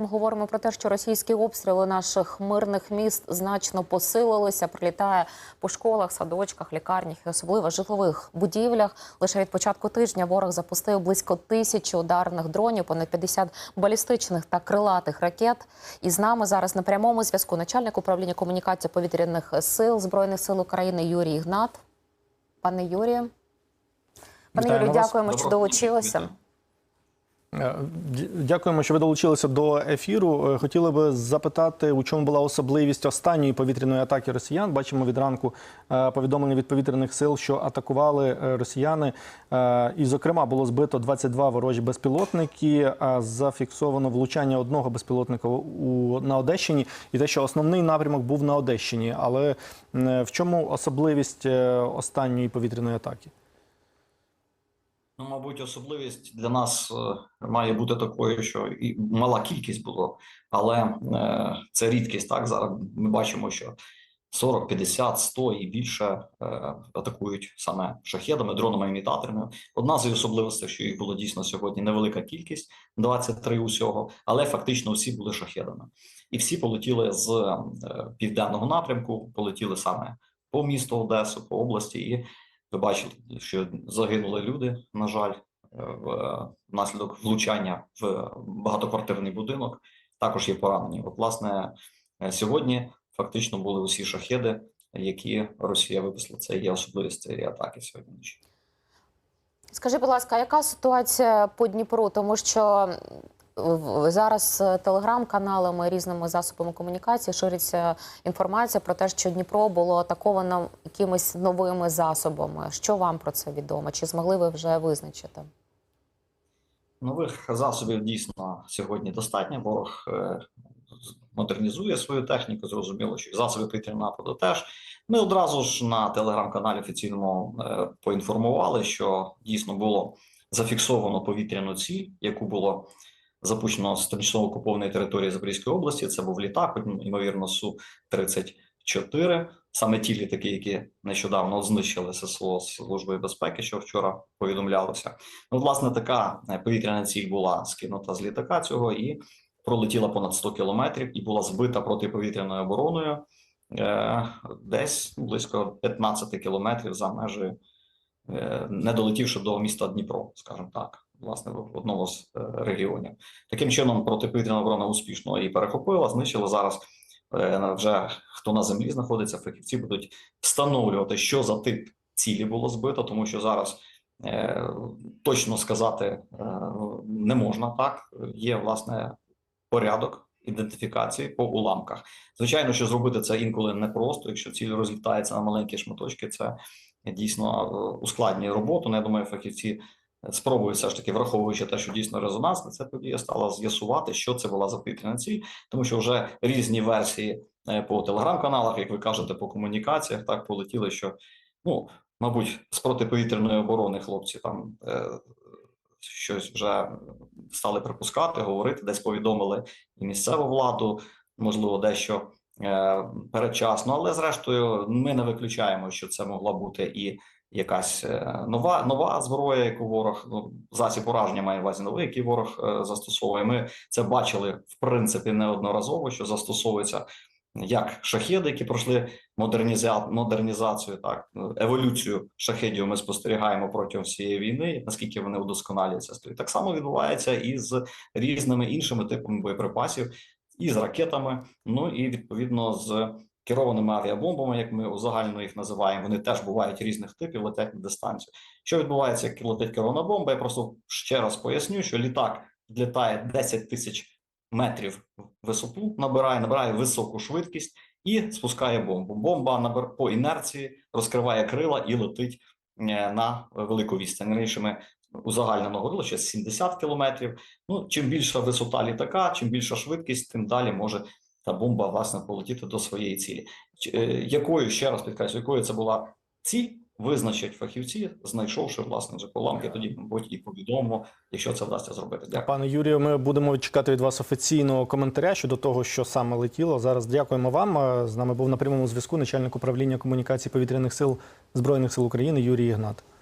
Ми говоримо про те, що російські обстріли наших мирних міст значно посилилися. Прилітає по школах, садочках, лікарнях і особливо житлових будівлях. Лише від початку тижня ворог запустив близько тисячі ударних дронів, понад 50 балістичних та крилатих ракет. І з нами зараз на прямому зв'язку начальник управління комунікації повітряних сил збройних сил України Юрій Ігнат. Пане Юрію, пане Юрію, дякуємо, що долучилися. Е, Дякуємо, що ви долучилися до ефіру. Е, Хотіли би запитати, у чому була особливість останньої повітряної атаки росіян. Бачимо від ранку е, повідомлення від повітряних сил, що атакували росіяни. І, зокрема, було збито 22 ворожі безпілотники. Зафіксовано влучання одного безпілотника у на Одещині, і те, що основний напрямок був на Одещині. Але в чому особливість останньої повітряної атаки? Ну, мабуть, особливість для нас е, має бути такою, що і мала кількість було, але е, це рідкість. Так зараз ми бачимо, що 40, 50, 100 і більше е, атакують саме шахедами, дронами імітаторами. Одна з особливостей, що їх було дійсно сьогодні невелика кількість, 23 усього, але фактично всі були шахедами, і всі полетіли з південного напрямку, полетіли саме по місту Одесу, по області і. Ви бачили, що загинули люди, на жаль, е, внаслідок влучання в багатоквартирний будинок. Також є поранені. От, власне, е, сьогодні фактично були усі шахеди, які Росія випустила. Це є особливість цієї атаки сьогодні. Скажи, будь ласка, яка ситуація по Дніпру? Тому що зараз е, телеграм-каналами, різними засобами комунікації шириться інформація про те, що Дніпро було атаковано якимись новими засобами. Що вам про це відомо? Чи змогли ви вже визначити? Нових засобів дійсно сьогодні достатньо. Ворог е, модернізує свою техніку. Зрозуміло, що засоби повітряного нападу теж. Ми одразу ж на телеграм-каналі офіційному е, поінформували, що дійсно було зафіксовано повітряну ціль, яку було запущено з тимчасово окупованої території Запорізької області. Це був літак, ймовірно, су 34 Саме ті літаки, які нещодавно знищили ССО Службою безпеки, що вчора повідомлялося. Ну, власне, така е, повітряна ціль була скинута з літака цього і пролетіла понад 100 кілометрів і була збита протиповітряною обороною е, десь близько 15 кілометрів за межі, е, не долетівши до міста Дніпро, скажімо так, власне, в одному з е, регіонів. Таким чином, протиповітряна оборона успішно її перехопила, знищила зараз. е, Вже хто на землі знаходиться, фахівці будуть встановлювати, що за тип цілі було збито, тому що зараз е, точно сказати е, не можна так. Є власне порядок ідентифікації по уламках. Звичайно, що зробити це інколи непросто, якщо ціль розлітається на маленькі шматочки, це дійсно е, ускладнює роботу. Ну, я думаю, фахівці спробують все ж таки, враховуючи те, що дійсно резонансна ця подія стала з'ясувати, що це була за ціль, тому що вже різні версії е, по телеграм-каналах, як ви кажете, по комунікаціях так полетіли, що ну мабуть, з протиповітряної оборони хлопці там е, щось вже стали припускати, говорити, десь повідомили і місцеву владу, можливо, дещо е, передчасно, але зрештою ми не виключаємо, що це могла бути і якась е, нова нова зброя, яку ворог ну засіб ураження має увазі новий, який ворог е, застосовує. Ми це бачили в принципі неодноразово, що застосовується як шахеди, які пройшли модерніза... модернізацію, так еволюцію шахедів. Ми спостерігаємо протягом всієї війни, наскільки вони удосконалюються. Так само відбувається і з різними іншими типами боєприпасів, і з ракетами. Ну і відповідно з керованими авіабомбами, як ми узагально їх називаємо. Вони теж бувають різних типів, летять на дистанцію. Що відбувається, як летить керована бомба? Я просто ще раз поясню, що літак відлітає 10 тисяч метрів висоту, набирає, набирає високу швидкість і спускає бомбу. Бомба набир по інерції розкриває крила і летить е, на велику відстань. Раніше ми узагальнено говорили, що 70 кілометрів. Ну чим більша висота літака, чим більша швидкість, тим далі може та бомба власне полетіти до своєї цілі. Е, Якою ще раз підкреслюю, якою це була ціль? Визначать фахівці, знайшовши власне вже поламки, тоді мабуть і повідомимо, якщо це вдасться зробити. Дякую. Пане Юрію, ми будемо чекати від вас офіційного коментаря щодо того, що саме летіло. Зараз дякуємо вам. Е, З нами був на прямому зв'язку начальник управління комунікації повітряних сил Збройних сил України Юрій Ігнат.